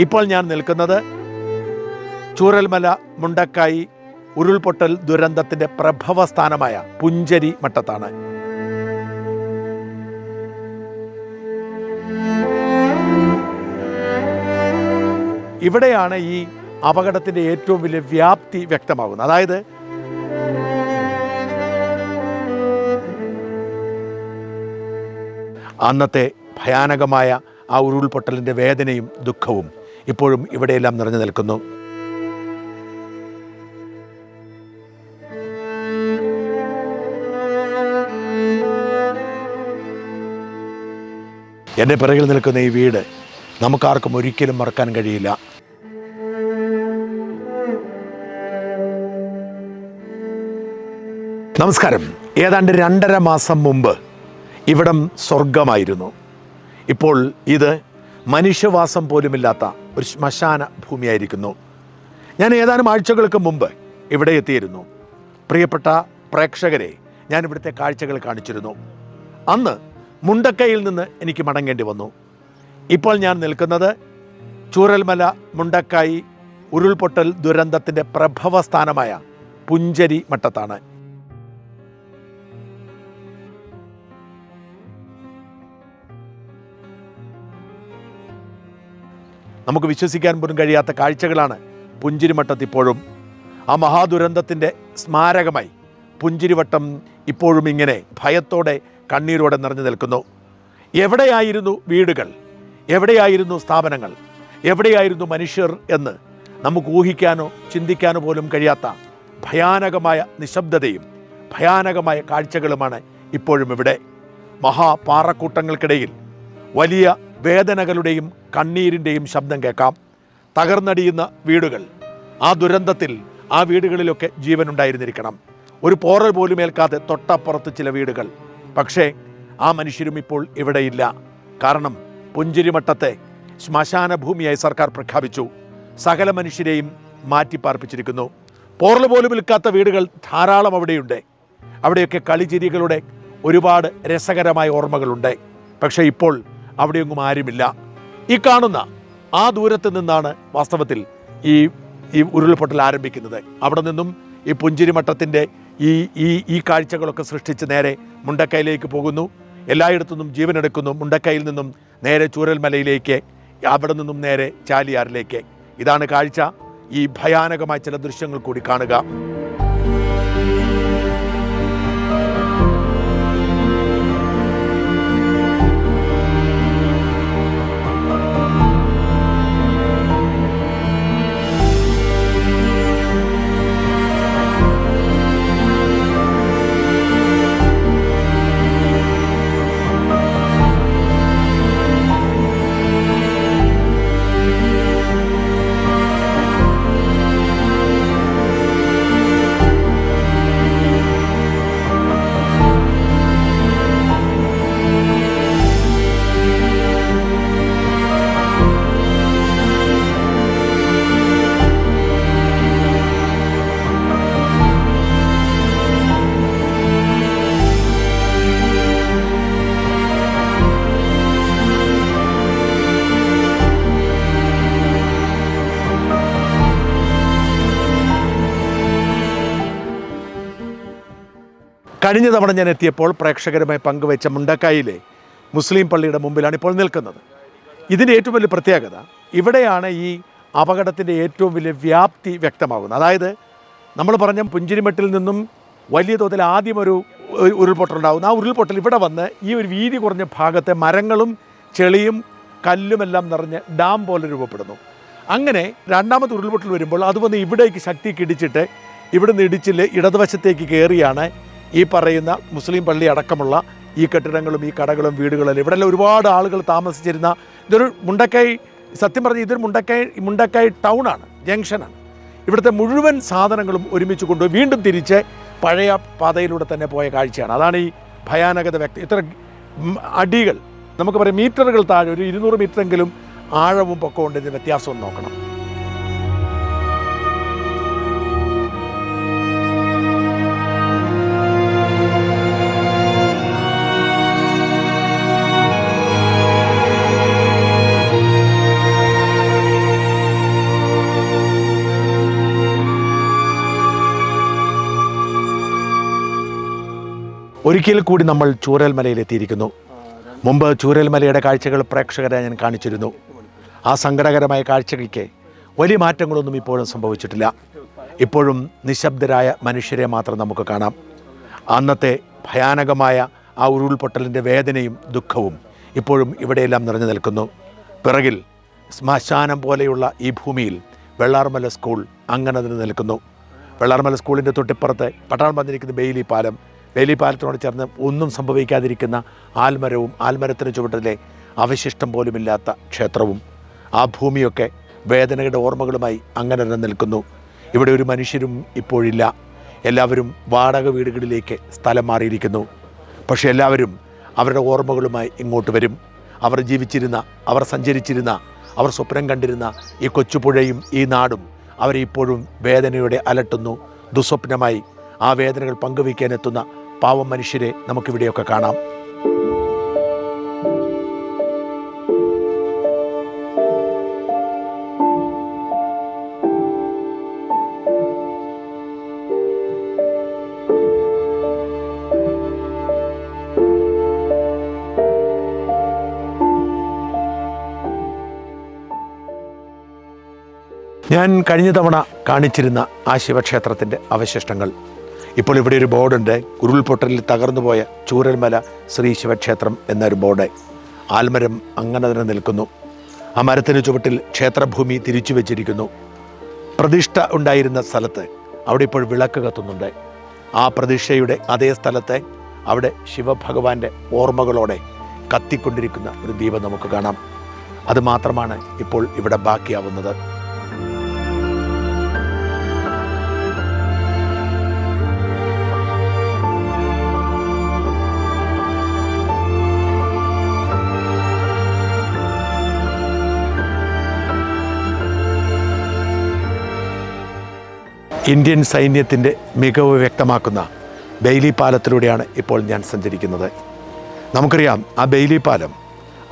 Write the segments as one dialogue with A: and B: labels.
A: ഇപ്പോൾ ഞാൻ നിൽക്കുന്നത് ചൂരൽമല മുണ്ടക്കായി ഉരുൾപൊട്ടൽ ദുരന്തത്തിന്റെ പ്രഭവ സ്ഥാനമായ പുഞ്ചരി മട്ടത്താണ്. ഇവിടെയാണ് ഈ അപകടത്തിന്റെ ഏറ്റവും വലിയ വ്യാപ്തി വ്യക്തമാകുന്നത്. അതായത് അന്നത്തെ ഭയാനകമായ ആ ഉരുൾപൊട്ടലിന്റെ വേദനയും ദുഃഖവും ഇപ്പോഴും ഇവിടെയെല്ലാം നിറഞ്ഞു നിൽക്കുന്നു. എന്റെ പിറകിൽ നിൽക്കുന്ന ഈ വീട് നമുക്കാർക്കും ഒരിക്കലും മറക്കാൻ കഴിയില്ല. നമസ്കാരം. ഏതാണ്ട് രണ്ടര മാസം മുമ്പ് ഇവിടം സ്വർഗമായിരുന്നു ഇപ്പോൾ ഇത് മനുഷ്യവാസം പോലുമില്ലാത്ത ഒരു ശ്മശാന ഭൂമിയായിരിക്കുന്നു. ഞാൻ ഏതാനും ആഴ്ചകൾക്ക് മുമ്പ് ഇവിടെ എത്തിയിരുന്നു. പ്രിയപ്പെട്ട പ്രേക്ഷകരെ ഞാൻ ഇവിടുത്തെ കാഴ്ചകൾ കാണിച്ചിരുന്നു. അന്ന് മുണ്ടക്കയിൽ നിന്ന് എനിക്ക് മടങ്ങേണ്ടി വന്നു. ഇപ്പോൾ ഞാൻ നിൽക്കുന്നത് ചൂരൽമല മുണ്ടക്കായി ഉരുൾപൊട്ടൽ ദുരന്തത്തിന്റെ പ്രഭവ സ്ഥാനമായ പുഞ്ചരി മട്ടത്താണ്. നമുക്ക് വിശ്വസിക്കാൻ പോലും കഴിയാത്ത കാഴ്ചകളാണ് പുഞ്ചിരിമട്ടത്ത് ഇപ്പോഴും. ആ മഹാദുരന്തത്തിന്റെ സ്മാരകമായി പുഞ്ചിരിവട്ടം ഇപ്പോഴും ഇങ്ങനെ ഭയത്തോടെ കണ്ണീരോടെ നിറഞ്ഞു നിൽക്കുന്നു. എവിടെയായിരുന്നു വീടുകൾ? എവിടെയായിരുന്നു സ്ഥാപനങ്ങൾ? എവിടെയായിരുന്നു മനുഷ്യർ എന്ന് നമുക്ക് ഊഹിക്കാനോ ചിന്തിക്കാനോ പോലും കഴിയാത്ത ഭയാനകമായ നിശബ്ദതയും ഭയാനകമായ കാഴ്ചകളുമാണ് ഇപ്പോഴും ഇവിടെ. മഹാപാറക്കൂട്ടങ്ങൾക്കിടയിൽ വലിയ വേദനകളുടെയും കണ്ണീരിന്റെയും ശബ്ദം കേൾക്കാം. തകർന്നടിയുന്ന വീടുകൾ. ആ ദുരന്തത്തിൽ ആ വീടുകളിലൊക്കെ ജീവൻ ഉണ്ടായിരുന്നിരിക്കണം. ഒരു പോറൽ പോലും ഏൽക്കാതെ തൊട്ടപ്പുറത്ത് ചില വീടുകൾ. പക്ഷേ ആ മനുഷ്യരും ഇപ്പോൾ ഇവിടെയില്ല. കാരണം പുഞ്ചിരിമട്ടത്തെ ശ്മശാന ഭൂമിയായി സർക്കാർ പ്രഖ്യാപിച്ചു. സകല മനുഷ്യരെയും മാറ്റിപ്പാർപ്പിച്ചിരിക്കുന്നു. പോറൽ പോലും വിൽക്കാത്ത വീടുകൾ ധാരാളം അവിടെയുണ്ട്. അവിടെയൊക്കെ കളിചിരികളുടെ ഒരുപാട് രസകരമായ ഓർമ്മകളുണ്ട്. പക്ഷേ ഇപ്പോൾ അവിടെയൊന്നും ആരുമില്ല. ഈ കാണുന്ന ആ ദൂരത്ത് നിന്നാണ് വാസ്തവത്തിൽ ഈ ഈ ഉരുൾപൊട്ടൽ ആരംഭിക്കുന്നത്. അവിടെ നിന്നും ഈ പുഞ്ചിരിമട്ടത്തിന്റെ ഈ ഈ ഈ കാഴ്ചകളൊക്കെ സൃഷ്ടിച്ച് നേരെ മുണ്ടക്കൈയിലേക്ക് പോകുന്നു. എല്ലായിടത്തു നിന്നും ജീവനെടുക്കുന്നു മുണ്ടക്കൈയിൽ നിന്നും നേരെ ചൂരൽമലയിലേക്ക് അവിടെ നിന്നും നേരെ ചാലിയാറിലേക്ക്. ഇതാണ് കാഴ്ച. ഈ ഭയാനകമായ ചില ദൃശ്യങ്ങൾ കൂടി കാണുക. കഴിഞ്ഞ തവണ ഞാൻ എത്തിയപ്പോൾ പ്രേക്ഷകരുമായി പങ്കുവച്ച മുണ്ടക്കായിലെ മുസ്ലിം പള്ളിയുടെ മുമ്പിലാണ് ഇപ്പോൾ നിൽക്കുന്നത്. ഇതിന്റെ ഏറ്റവും വലിയ പ്രത്യേകത ഇവിടെയാണ് ഈ അപകടത്തിന്റെ ഏറ്റവും വലിയ വ്യാപ്തി വ്യക്തമാകുന്നത്. അതായത് നമ്മൾ പറഞ്ഞ പുഞ്ചിരിമട്ടിൽ നിന്നും വലിയ തോതിൽ ആദ്യം ഒരു ഉരുൾപൊട്ടലുണ്ടാകുന്നു. ആ ഉരുൾപൊട്ടൽ ഇവിടെ വന്ന് ഈ ഒരു വീതി കുറഞ്ഞ ഭാഗത്തെ മരങ്ങളും ചെളിയും കല്ലുമെല്ലാം നിറഞ്ഞ് ഡാം പോലെ രൂപപ്പെടുന്നു. അങ്ങനെ രണ്ടാമത്തെ ഉരുൾപൊട്ടൽ വരുമ്പോൾ അത് വന്ന് ഇവിടേക്ക് ശക്തി കിടിച്ചിട്ട് ഇവിടുന്ന് ഇടിച്ചിൽ ഇടതുവശത്തേക്ക് കയറിയാണ് ഈ പറയുന്ന മുസ്ലിം പള്ളി അടക്കമുള്ള ഈ കെട്ടിടങ്ങളും ഈ കടകളും വീടുകളും ഇവിടെല്ലാം ഒരുപാട് ആളുകൾ താമസിച്ചിരുന്ന ഇതൊരു മുണ്ടക്കൈ സത്യം പറഞ്ഞാൽ ഇതൊരു മുണ്ടക്കൈ മുണ്ടക്കൈ ടൗണാണ് ജംഗ്ഷനാണ്. ഇവിടുത്തെ മുഴുവൻ സാധനങ്ങളും ഒരുമിച്ച് കൊണ്ടുപോയി വീണ്ടും തിരിച്ച് പഴയ പാതയിലൂടെ തന്നെ പോയ കാഴ്ചയാണ്. അതാണ് ഈ ഭയാനകത വ്യക്തി ഇത്ര അടികൾ നമുക്ക് പറയാം മീറ്ററുകൾ താഴെ ഒരു ഇരുന്നൂറ് മീറ്ററെങ്കിലും ആഴവും പൊക്കമുണ്ട് ഇതിന് വ്യത്യാസവും നോക്കണം. ഒരിക്കൽ കൂടി നമ്മൾ ചൂരൽമലയിലെത്തിയിരിക്കുന്നു. മുമ്പ് ചൂരൽമലയുടെ കാഴ്ചകൾ പ്രേക്ഷകരെ ഞാൻ കാണിച്ചിരുന്നു. ആ സങ്കടകരമായ കാഴ്ചകൾക്ക് വലിയ മാറ്റങ്ങളൊന്നും ഇപ്പോഴും സംഭവിച്ചിട്ടില്ല. ഇപ്പോഴും നിശബ്ദരായ മനുഷ്യരെ മാത്രം നമുക്ക് കാണാം. അന്നത്തെ ഭയാനകമായ ആ ഉരുൾപൊട്ടലിന്റെ വേദനയും ദുഃഖവും ഇപ്പോഴും ഇവിടെയെല്ലാം നിറഞ്ഞു നിൽക്കുന്നു. പിറകിൽ ശ്മശാനം പോലെയുള്ള ഈ ഭൂമിയിൽ വെള്ളാർമല സ്കൂൾ അങ്ങനെ നിൽക്കുന്നു വെള്ളാർമല സ്കൂളിന്റെ തൊട്ടിപ്പുറത്ത് പട്ടാളം വന്നിരിക്കുന്ന ബെയിലി പാലം ബെയിലി ചേർന്ന് ഒന്നും സംഭവിക്കാതിരിക്കുന്ന ആൽമരവും ആൽമരത്തിന് ചുവട്ടിലെ അവശിഷ്ടം പോലുമില്ലാത്ത ക്ഷേത്രവും ആ ഭൂമിയൊക്കെ വേദനയുടെ ഓർമ്മകളുമായി അങ്ങനെ തന്നെ നിൽക്കുന്നു. ഇവിടെ ഒരു മനുഷ്യരും ഇപ്പോഴില്ല. എല്ലാവരും വാടക വീടുകളിലേക്ക് സ്ഥലം മാറിയിരിക്കുന്നു. പക്ഷേ എല്ലാവരും അവരുടെ ഓർമ്മകളുമായി ഇങ്ങോട്ട് വരും. അവർ ജീവിച്ചിരുന്ന അവർ സഞ്ചരിച്ചിരുന്ന അവർ സ്വപ്നം കണ്ടിരുന്ന ഈ കൊച്ചുപുഴയും ഈ നാടും അവരെ ഇപ്പോഴും വേദനയോടെ അലട്ടുന്നു. ദുസ്വപ്നമായി ആ വേദനകൾ പങ്കുവയ്ക്കാനെത്തുന്ന പാവം മനുഷ്യരെ നമുക്കിവിടെയൊക്കെ കാണാം. ഞാൻ കഴിഞ്ഞ തവണ കാണിച്ചിരുന്ന ആ ശിവക്ഷേത്രത്തിന്റെ അവശിഷ്ടങ്ങൾ. ഇപ്പോൾ ഇവിടെ ഒരു ബോർഡുണ്ട്. ഉരുൾപൊട്ടലിൽ തകർന്നു പോയ ചൂരൽമല ശ്രീ ശിവക്ഷേത്രം എന്നൊരു ബോർഡ്. ആൽമരം അങ്ങനെ തന്നെ നിൽക്കുന്നു. ആ മരത്തിന് ചുവട്ടിൽ ക്ഷേത്രഭൂമി തിരിച്ചു വെച്ചിരിക്കുന്നു. പ്രതിഷ്ഠ ഉണ്ടായിരുന്ന സ്ഥലത്ത് അവിടെ ഇപ്പോൾ വിളക്ക് കത്തുന്നുണ്ട്. ആ പ്രതിഷ്ഠയുടെ അതേ സ്ഥലത്തെ അവിടെ ശിവഭഗവാന്റെ ഓർമ്മകളോടെ കത്തിക്കൊണ്ടിരിക്കുന്ന ഒരു ദീപം നമുക്ക് കാണാം. അതുമാത്രമാണ് ഇപ്പോൾ ഇവിടെ ബാക്കിയാവുന്നത്. ഇന്ത്യൻ സൈന്യത്തിന്റെ മികവ് വ്യക്തമാക്കുന്ന ബെയ്ലി പാലത്തിലൂടെയാണ് ഇപ്പോൾ ഞാൻ സഞ്ചരിക്കുന്നത്. നമുക്കറിയാം ആ ബെയ്ലി പാലം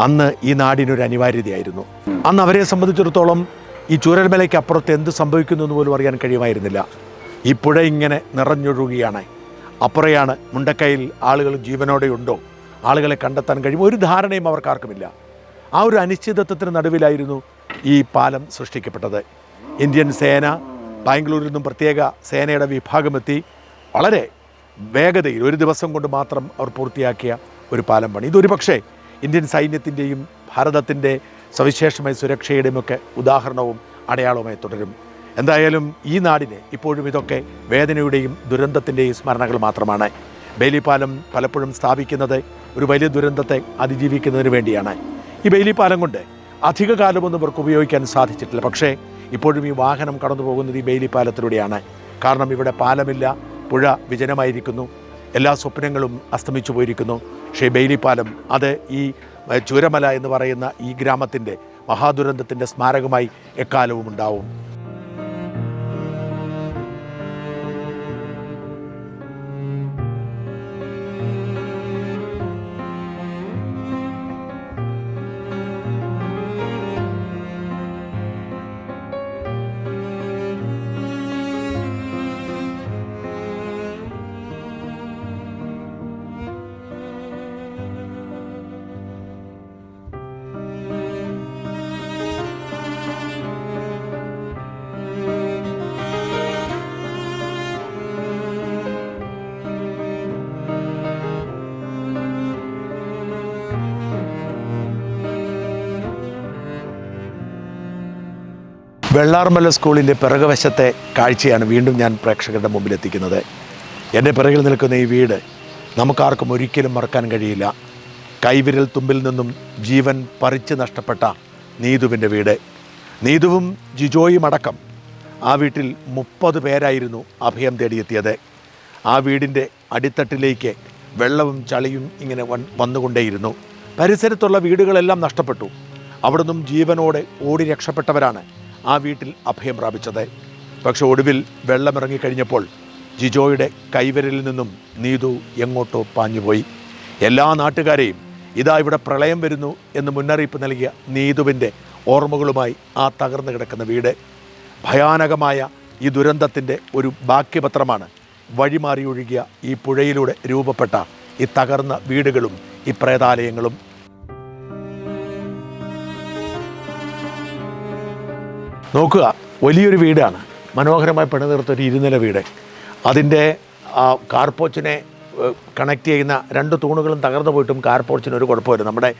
A: അന്ന് ഈ നാടിനൊരു അനിവാര്യതയായിരുന്നു. അന്ന് അവരെ സംബന്ധിച്ചിടത്തോളം ഈ ചൂരൽമലയ്ക്ക് അപ്പുറത്ത് എന്ത് സംഭവിക്കുന്നു എന്ന് പോലും അറിയാൻ കഴിയുമായിരുന്നില്ല. ഈ പുഴ ഇങ്ങനെ നിറഞ്ഞൊഴുകുകയാണ്. അപ്പുറയാണ് മുണ്ടക്കയിൽ ആളുകൾ ജീവനോടെയുണ്ടോ ആളുകളെ കണ്ടെത്താൻ കഴിയും. ഒരു ധാരണയും അവർക്കാർക്കുമില്ല. ആ ഒരു അനിശ്ചിതത്വത്തിന് നടുവിലായിരുന്നു ഈ പാലം സൃഷ്ടിക്കപ്പെട്ടത്. ഇന്ത്യൻ സേന ബാംഗ്ലൂരിൽ നിന്നും പ്രത്യേക സേനയുടെ വിഭാഗമെത്തി വളരെ വേഗതയിൽ ഒരു ദിവസം കൊണ്ട് മാത്രം അവർ പൂർത്തിയാക്കിയ ഒരു പാലം പണി. ഇതൊരു പക്ഷേ ഇന്ത്യൻ സൈന്യത്തിന്റെയും ഭാരതത്തിന്റെ സവിശേഷമായ സുരക്ഷയുടെയും ഒക്കെ ഉദാഹരണവും അടയാളവുമായി തുടരും. എന്തായാലും ഈ നാടിന് ഇപ്പോഴും ഇതൊക്കെ വേദനയുടെയും ദുരന്തത്തിന്റെയും സ്മരണകൾ മാത്രമാണ്. ബേലിപ്പാലം പലപ്പോഴും സ്ഥാപിക്കുന്നത് ഒരു വലിയ ദുരന്തത്തെ അതിജീവിക്കുന്നതിന് വേണ്ടിയാണ്. ഈ ബേലിപ്പാലം കൊണ്ട് അധിക കാലമൊന്നും ഇവർക്ക് ഉപയോഗിക്കാൻ സാധിച്ചിട്ടില്ല. പക്ഷേ ഇപ്പോഴും ഈ വാഹനം കടന്നു പോകുന്നത് ഈ ബെയിലി പാലത്തിലൂടെയാണ്. കാരണം ഇവിടെ പാലമില്ല പുഴ വിജനമായിരിക്കുന്നു എല്ലാ സ്വപ്നങ്ങളും അസ്തമിച്ചു പോയിരിക്കുന്നു. പക്ഷേ ബെയിലി പാലം അത് ഈ ചൂരമല എന്ന് പറയുന്ന ഈ ഗ്രാമത്തിന്റെ മഹാദുരന്തത്തിന്റെ സ്മാരകമായി എക്കാലവും ഉണ്ടാവും. വെള്ളാർമല സ്കൂളിന്റെ പിറകുവശത്തെ കാഴ്ചയാണ് വീണ്ടും ഞാൻ പ്രേക്ഷകരുടെ മുമ്പിൽ എത്തിക്കുന്നത് എന്റെ പിറകിൽ നിൽക്കുന്ന ഈ വീട് നമുക്കാർക്കും ഒരിക്കലും മറക്കാൻ കഴിയില്ല. കൈവിരൽ തുമ്പിൽ നിന്നും ജീവൻ പറിച്ചു നഷ്ടപ്പെട്ട നീതുവിന്റെ വീട്. നീതുവും ജിജോയും അടക്കം ആ വീട്ടിൽ മുപ്പത് പേരായിരുന്നു അഭയം തേടിയെത്തിയത്. ആ വീടിന്റെ അടിത്തട്ടിലേക്ക് വെള്ളവും ചളിയും ഇങ്ങനെ വന്നുകൊണ്ടേയിരുന്നു. പരിസരത്തുള്ള വീടുകളെല്ലാം നഷ്ടപ്പെട്ടു. അവിടുന്നും ജീവനോടെ ഓടി രക്ഷപ്പെട്ടവരാണ് ആ വീട്ടിൽ അഭയം പ്രാപിച്ചത്. പക്ഷെ ഒടുവിൽ വെള്ളമിറങ്ങിക്കഴിഞ്ഞപ്പോൾ ജിജോയുടെ കൈവരലിൽ നിന്നും നീതു എങ്ങോട്ടോ പാഞ്ഞുപോയി. എല്ലാ നാട്ടുകാരെയും ഇതാ ഇവിടെ പ്രളയം വരുന്നു എന്ന് മുന്നറിയിപ്പ് നൽകിയ നീതുവിന്റെ ഓർമ്മകളുമായി ആ തകർന്നു കിടക്കുന്ന വീട്. ഭയാനകമായ ഈ ദുരന്തത്തിന്റെ ഒരു ബാക്കിപത്രമാണ് വഴിമാറി ഒഴുകിയ ഈ പുഴയിലൂടെ രൂപപ്പെട്ട ഈ തകർന്ന വീടുകളും ഈ പ്രേതാലയങ്ങളും. നോക്കുക വലിയൊരു വീടാണ്. മനോഹരമായി പണിതീർത്ത ഒരു ഇരുനില വീട്. അതിന്റെ കാർപോച്ചിനെ കണക്ട് ചെയ്യുന്ന രണ്ട് തൂണുകളും തകർന്നു പോയിട്ടും കാർപോച്ചിന് ഒരു കുഴപ്പമില്ല നമ്മുടെ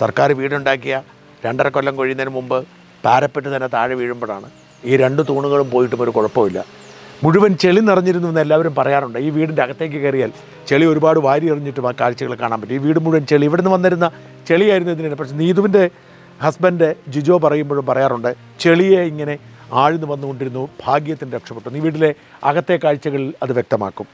A: സർക്കാർ വീടുണ്ടാക്കിയ രണ്ടര കൊല്ലം കഴിയുന്നതിന് മുമ്പ് പാരപ്പെട്ട് തന്നെ താഴെ വീഴുമ്പോഴാണ് ഈ രണ്ട് തൂണുകളും പോയിട്ടും ഒരു കുഴപ്പമില്ല മുഴുവൻ ചെളി നിറഞ്ഞിരുന്നു എന്ന് എല്ലാവരും പറയാറുണ്ട്. ഈ വീടിന്റെ അകത്തേക്ക് കയറിയാൽ ചെളി ഒരുപാട് വാരി എറിഞ്ഞിട്ടും ആ കാഴ്ചകൾ കാണാൻ പറ്റും. ഈ വീട് മുഴുവൻ ചെളി. ഇവിടുന്ന് വന്നിരുന്ന ചെളിയായിരുന്നു ഇതിന്. പക്ഷേ നീതുവിന്റെ ഹസ്ബൻഡ് ജിജോ പറയുമ്പോഴും പറയാറുണ്ട് ചെളിയെ ഇങ്ങനെ ആഴ്ന്നു വന്നുകൊണ്ടിരുന്നു ഭാഗ്യത്തിന് രക്ഷപ്പെട്ടു. നീ വീട്ടിലെ അകത്തെ കാഴ്ചകളിൽ അത് വ്യക്തമാക്കും.